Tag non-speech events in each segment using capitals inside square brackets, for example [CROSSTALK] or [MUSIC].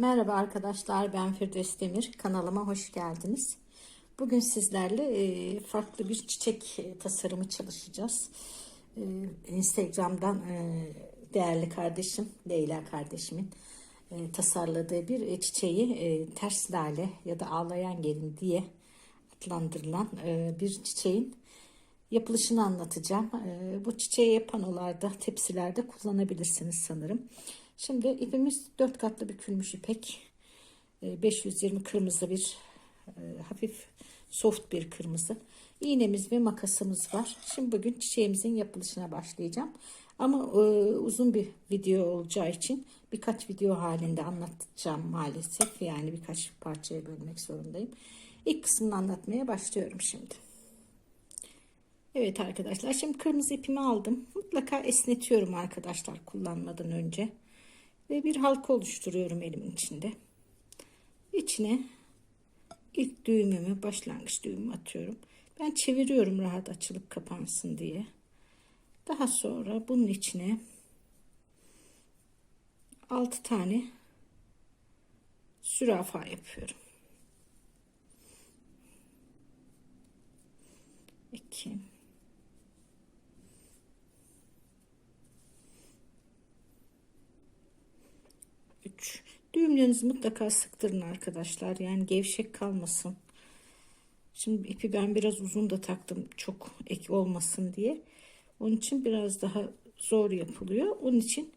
Merhaba arkadaşlar ben Firdevs Demir kanalıma hoş geldiniz. Bugün sizlerle e, farklı bir çiçek e, tasarımı çalışacağız. E, Instagram'dan değerli kardeşim Leyla kardeşimin tasarladığı bir çiçeği ters lale ya da ağlayan gelin diye adlandırılan bir çiçeğin yapılışını anlatacağım. Bu çiçeği yapanolarda tepsilerde kullanabilirsiniz sanırım. Şimdi ipimiz 4 katlı bükülmüş ipek. 520 kırmızı bir hafif soft bir kırmızı. İğnemiz ve makasımız var. Şimdi bugün çiçeğimizin yapılışına başlayacağım. Ama e, uzun bir video olacağı için birkaç video halinde anlatacağım maalesef. Yani birkaç parçaya bölmek zorundayım. İlk kısmını anlatmaya başlıyorum şimdi. Evet arkadaşlar şimdi kırmızı ipimi aldım. Mutlaka esnetiyorum arkadaşlar kullanmadan önce ve bir halka oluşturuyorum elimin içinde. İçine ilk düğümümü başlangıç düğümü atıyorum. Ben çeviriyorum rahat açılıp kapansın diye. Daha sonra bunun içine 6 tane sürafa yapıyorum. 2 3 düğümlerinizi mutlaka sıktırın arkadaşlar. Yani gevşek kalmasın. Şimdi ipi ben biraz uzun da taktım çok ek olmasın diye. Onun için biraz daha zor yapılıyor. Onun için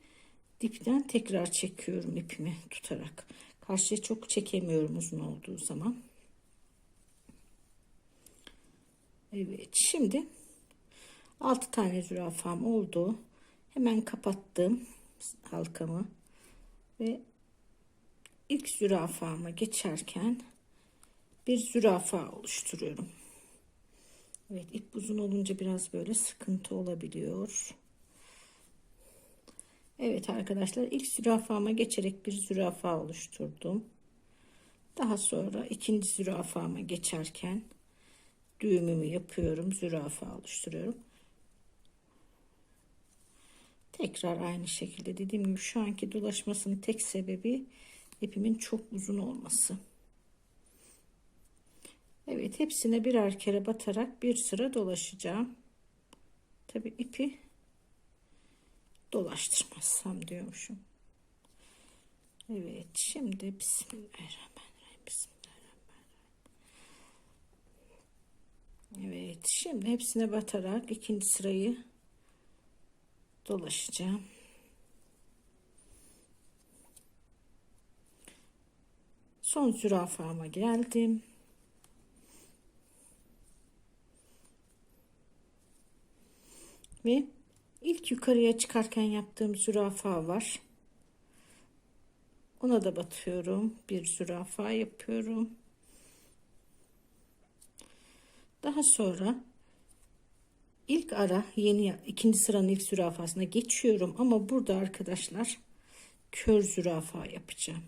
dipten tekrar çekiyorum ipimi tutarak. Karşıya çok çekemiyorum uzun olduğu zaman. Evet şimdi 6 tane zürafam oldu. Hemen kapattım halkamı ve ilk zürafama geçerken bir zürafa oluşturuyorum. Evet ip uzun olunca biraz böyle sıkıntı olabiliyor. Evet arkadaşlar ilk zürafama geçerek bir zürafa oluşturdum. Daha sonra ikinci zürafama geçerken düğümümü yapıyorum. Zürafa oluşturuyorum. Tekrar aynı şekilde dediğim gibi şu anki dolaşmasının tek sebebi ipimin çok uzun olması. Evet hepsine birer kere batarak bir sıra dolaşacağım. Tabi ipi dolaştırmazsam diyormuşum. Evet şimdi Bismillahirrahmanirrahim. Bismillahirrahmanirrahim. Evet şimdi hepsine batarak ikinci sırayı dolaşacağım. Son zürafama geldim. Ve ilk yukarıya çıkarken yaptığım zürafa var. Ona da batıyorum. Bir zürafa yapıyorum. Daha sonra ilk ara yeni ikinci sıranın ilk zürafasına geçiyorum ama burada arkadaşlar kör zürafa yapacağım.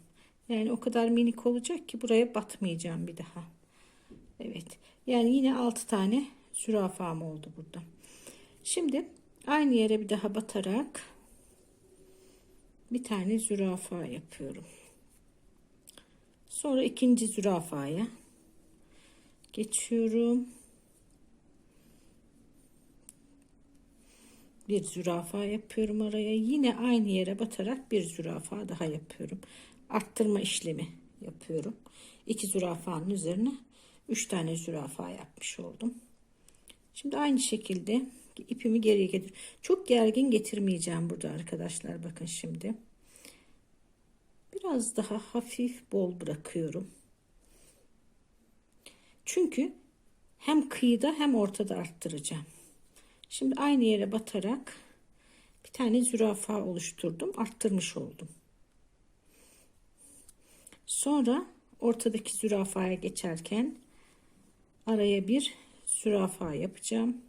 Yani o kadar minik olacak ki buraya batmayacağım bir daha. Evet. Yani yine 6 tane zürafam oldu burada. Şimdi aynı yere bir daha batarak bir tane zürafa yapıyorum. Sonra ikinci zürafaya geçiyorum. Bir zürafa yapıyorum araya. Yine aynı yere batarak bir zürafa daha yapıyorum arttırma işlemi yapıyorum. İki zürafanın üzerine üç tane zürafa yapmış oldum. Şimdi aynı şekilde ipimi geriye getir. Çok gergin getirmeyeceğim burada arkadaşlar. Bakın şimdi. Biraz daha hafif bol bırakıyorum. Çünkü hem kıyıda hem ortada arttıracağım. Şimdi aynı yere batarak bir tane zürafa oluşturdum. Arttırmış oldum. Sonra ortadaki zürafaya geçerken araya bir zürafa yapacağım.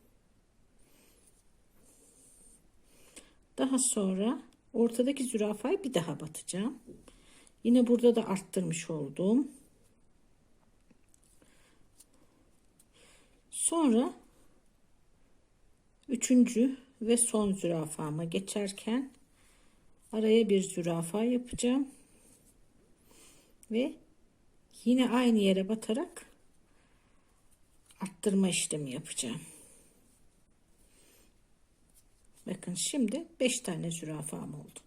Daha sonra ortadaki zürafayı bir daha batacağım. Yine burada da arttırmış oldum. Sonra üçüncü ve son zürafama geçerken araya bir zürafa yapacağım. ve yine aynı yere batarak arttırma işlemi yapacağım. Bakın şimdi 5 tane zürafam oldu.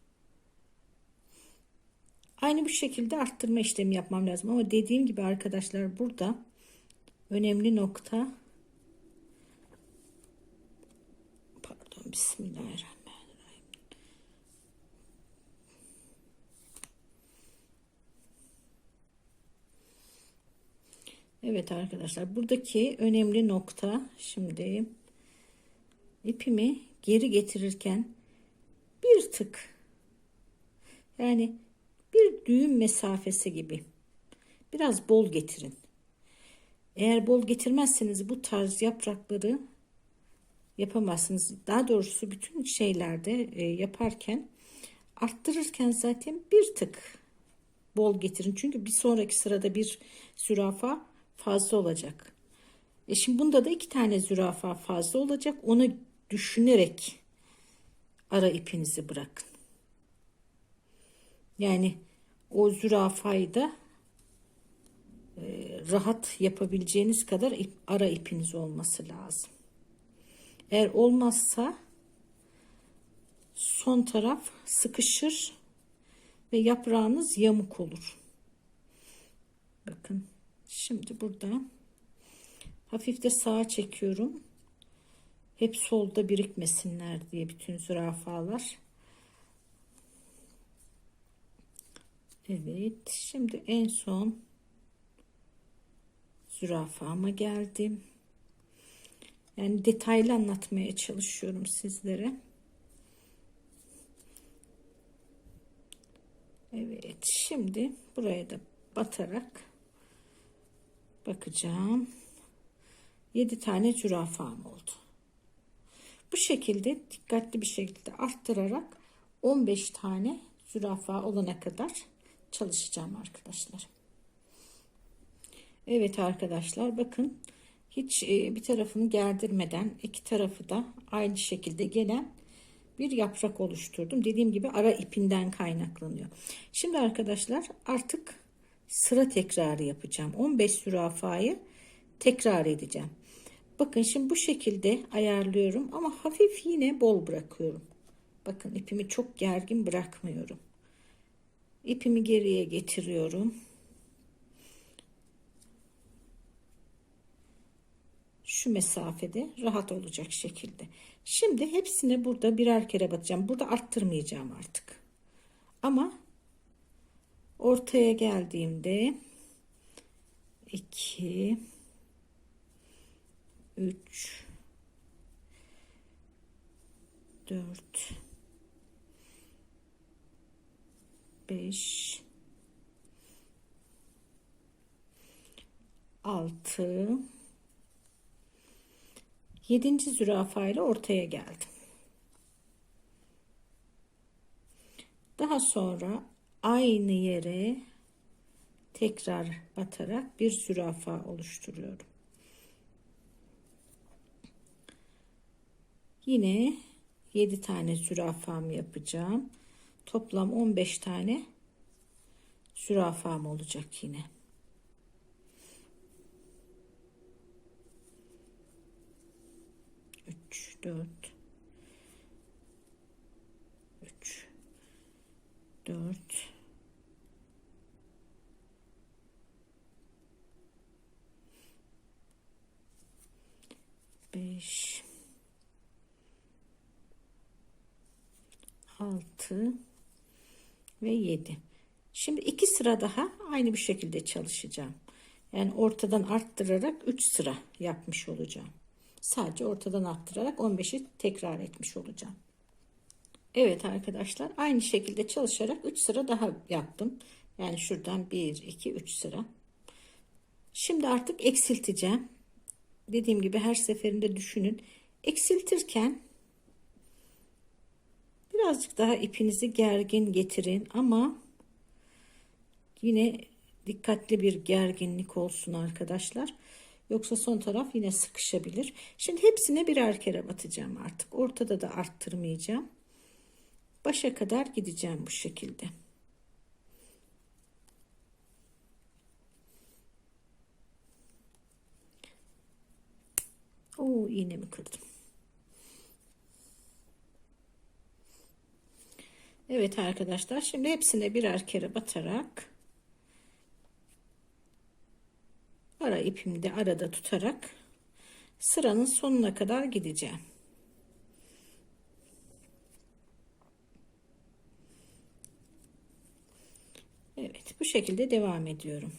Aynı bu şekilde arttırma işlemi yapmam lazım ama dediğim gibi arkadaşlar burada önemli nokta bismillahirrahmanirrahim Evet arkadaşlar buradaki önemli nokta şimdi ipimi geri getirirken bir tık yani bir düğüm mesafesi gibi biraz bol getirin. Eğer bol getirmezseniz bu tarz yaprakları yapamazsınız. Daha doğrusu bütün şeylerde e, yaparken arttırırken zaten bir tık bol getirin. Çünkü bir sonraki sırada bir zürafa fazla olacak. E şimdi bunda da iki tane zürafa fazla olacak. Onu düşünerek ara ipinizi bırakın. Yani o zürafayı da e, rahat yapabileceğiniz kadar ip, ara ipiniz olması lazım. Eğer olmazsa son taraf sıkışır ve yaprağınız yamuk olur. Bakın şimdi burada hafif de sağa çekiyorum. Hep solda birikmesinler diye bütün zürafalar. Evet şimdi en son zürafama geldim. Yani detaylı anlatmaya çalışıyorum sizlere. Evet şimdi buraya da batarak bakacağım. 7 tane zürafam oldu. Bu şekilde dikkatli bir şekilde arttırarak 15 tane zürafa olana kadar çalışacağım arkadaşlar. Evet arkadaşlar bakın hiç e, bir tarafını gerdirmeden iki tarafı da aynı şekilde gelen bir yaprak oluşturdum. Dediğim gibi ara ipinden kaynaklanıyor. Şimdi arkadaşlar artık sıra tekrarı yapacağım. 15 zürafayı tekrar edeceğim. Bakın şimdi bu şekilde ayarlıyorum ama hafif yine bol bırakıyorum. Bakın ipimi çok gergin bırakmıyorum. İpimi geriye getiriyorum. Şu mesafede rahat olacak şekilde. Şimdi hepsine burada birer kere batacağım. Burada arttırmayacağım artık. Ama ortaya geldiğimde 2 3 4 5 6 7. zürafa ile ortaya geldim. Daha sonra aynı yere tekrar batarak bir zürafa oluşturuyorum. Yine 7 tane zürafam yapacağım. Toplam 15 tane zürafam olacak yine. Üç, dört, üç, dört, beş, altı, ve 7. Şimdi iki sıra daha aynı bir şekilde çalışacağım. Yani ortadan arttırarak 3 sıra yapmış olacağım. Sadece ortadan arttırarak 15'i tekrar etmiş olacağım. Evet arkadaşlar aynı şekilde çalışarak 3 sıra daha yaptım. Yani şuradan 1, 2, 3 sıra. Şimdi artık eksilteceğim. Dediğim gibi her seferinde düşünün. Eksiltirken Birazcık daha ipinizi gergin getirin ama yine dikkatli bir gerginlik olsun arkadaşlar. Yoksa son taraf yine sıkışabilir. Şimdi hepsine birer kere batacağım artık. Ortada da arttırmayacağım. Başa kadar gideceğim bu şekilde. Oo iğnemi kırdım. Evet arkadaşlar şimdi hepsine birer kere batarak ara ipimi de arada tutarak sıranın sonuna kadar gideceğim. Evet bu şekilde devam ediyorum.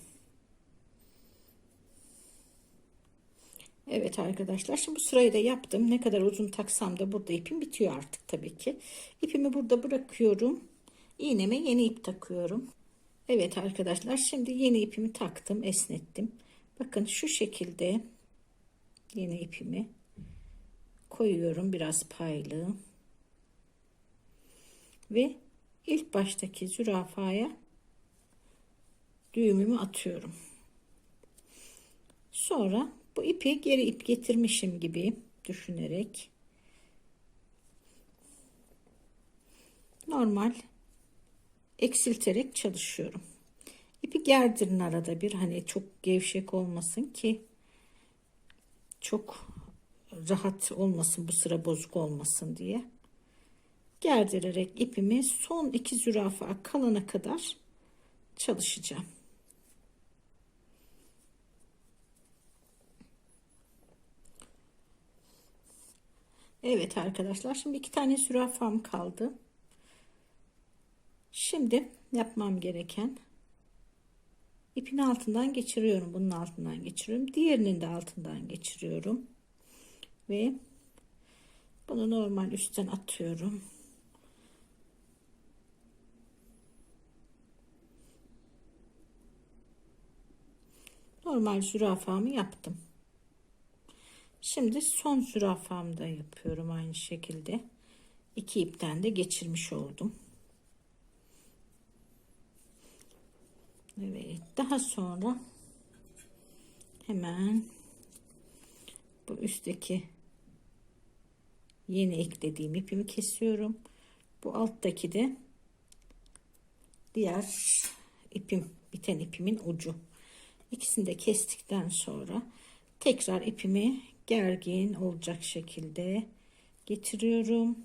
Evet arkadaşlar şimdi bu sırayı da yaptım. Ne kadar uzun taksam da burada ipim bitiyor artık tabii ki. İpimi burada bırakıyorum. İğneme yeni ip takıyorum. Evet arkadaşlar şimdi yeni ipimi taktım esnettim. Bakın şu şekilde yeni ipimi koyuyorum biraz paylı. Ve ilk baştaki zürafaya düğümümü atıyorum. Sonra bu ipi geri ip getirmişim gibi düşünerek normal eksilterek çalışıyorum. İpi gerdirin arada bir hani çok gevşek olmasın ki çok rahat olmasın bu sıra bozuk olmasın diye. Gerdirerek ipimi son iki zürafa kalana kadar çalışacağım. Evet arkadaşlar şimdi iki tane zürafam kaldı. Şimdi yapmam gereken ipin altından geçiriyorum. Bunun altından geçiriyorum. Diğerinin de altından geçiriyorum. Ve bunu normal üstten atıyorum. Normal zürafamı yaptım. Şimdi son zürafamda yapıyorum aynı şekilde. İki ipten de geçirmiş oldum. Evet. Daha sonra hemen bu üstteki yeni eklediğim ipimi kesiyorum. Bu alttaki de diğer ipim biten ipimin ucu. İkisini de kestikten sonra tekrar ipimi gergin olacak şekilde getiriyorum.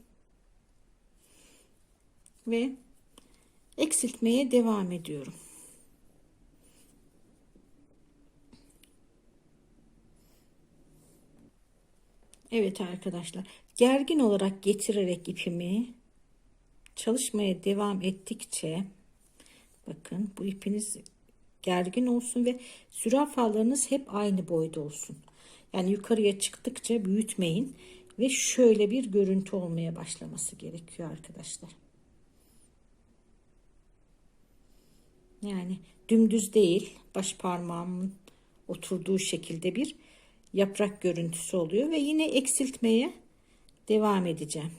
Ve eksiltmeye devam ediyorum. Evet arkadaşlar gergin olarak getirerek ipimi çalışmaya devam ettikçe bakın bu ipiniz gergin olsun ve zürafalarınız hep aynı boyda olsun. Yani yukarıya çıktıkça büyütmeyin ve şöyle bir görüntü olmaya başlaması gerekiyor arkadaşlar. Yani dümdüz değil baş parmağımın oturduğu şekilde bir yaprak görüntüsü oluyor ve yine eksiltmeye devam edeceğim.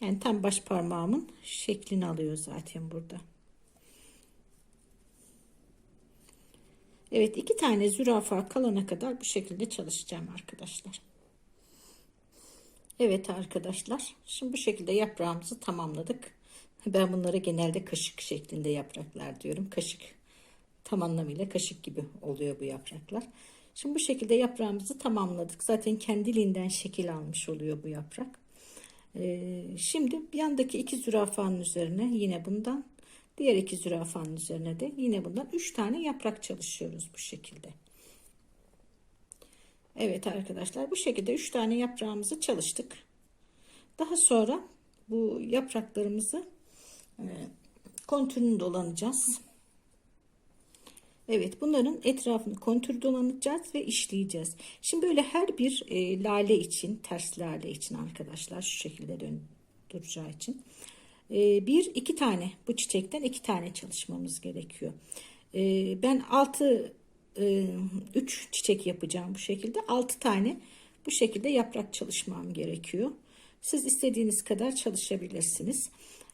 Yani tam baş parmağımın şeklini alıyor zaten burada. Evet iki tane zürafa kalana kadar bu şekilde çalışacağım arkadaşlar. Evet arkadaşlar şimdi bu şekilde yaprağımızı tamamladık. Ben bunlara genelde kaşık şeklinde yapraklar diyorum. Kaşık tam anlamıyla kaşık gibi oluyor bu yapraklar. Şimdi bu şekilde yaprağımızı tamamladık. Zaten kendiliğinden şekil almış oluyor bu yaprak. Ee, şimdi yandaki iki zürafanın üzerine yine bundan diğer iki zürafanın üzerine de yine bundan üç tane yaprak çalışıyoruz bu şekilde. Evet arkadaşlar bu şekilde üç tane yaprağımızı çalıştık. Daha sonra bu yapraklarımızı e, kontürünü dolanacağız. Evet bunların etrafını kontür dolanacağız ve işleyeceğiz. Şimdi böyle her bir e, lale için ters lale için arkadaşlar şu şekilde dön duracağı için e, bir iki tane bu çiçekten iki tane çalışmamız gerekiyor. E, ben altı e, üç çiçek yapacağım bu şekilde altı tane bu şekilde yaprak çalışmam gerekiyor. Siz istediğiniz kadar çalışabilirsiniz.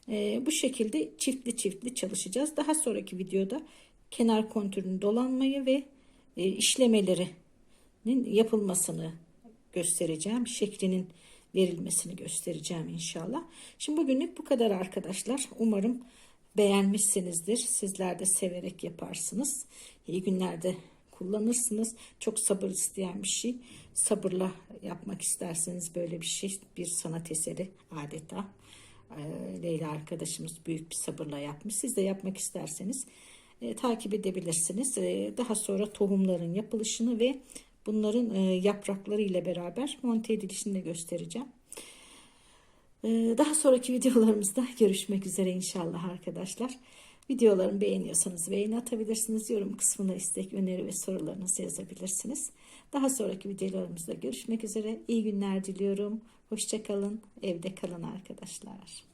E, bu şekilde çiftli çiftli çalışacağız. Daha sonraki videoda kenar kontürünü dolanmayı ve e, işlemelerinin yapılmasını göstereceğim. Şeklinin verilmesini göstereceğim inşallah. Şimdi bugünlük bu kadar arkadaşlar. Umarım beğenmişsinizdir. Sizler de severek yaparsınız. İyi günlerde kullanırsınız. Çok sabır isteyen bir şey. Sabırla yapmak isterseniz böyle bir şey bir sanat eseri adeta. Ee, Leyla arkadaşımız büyük bir sabırla yapmış. Siz de yapmak isterseniz e, takip edebilirsiniz. E, daha sonra tohumların yapılışını ve bunların e, yaprakları ile beraber monte edilişini de göstereceğim. Daha sonraki [LAUGHS] videolarımızda görüşmek üzere inşallah arkadaşlar. Videolarımı beğeniyorsanız beğeni atabilirsiniz. Yorum kısmına istek, öneri ve sorularınızı yazabilirsiniz. Daha sonraki videolarımızda görüşmek üzere. İyi günler diliyorum. Hoşçakalın. Evde kalın arkadaşlar.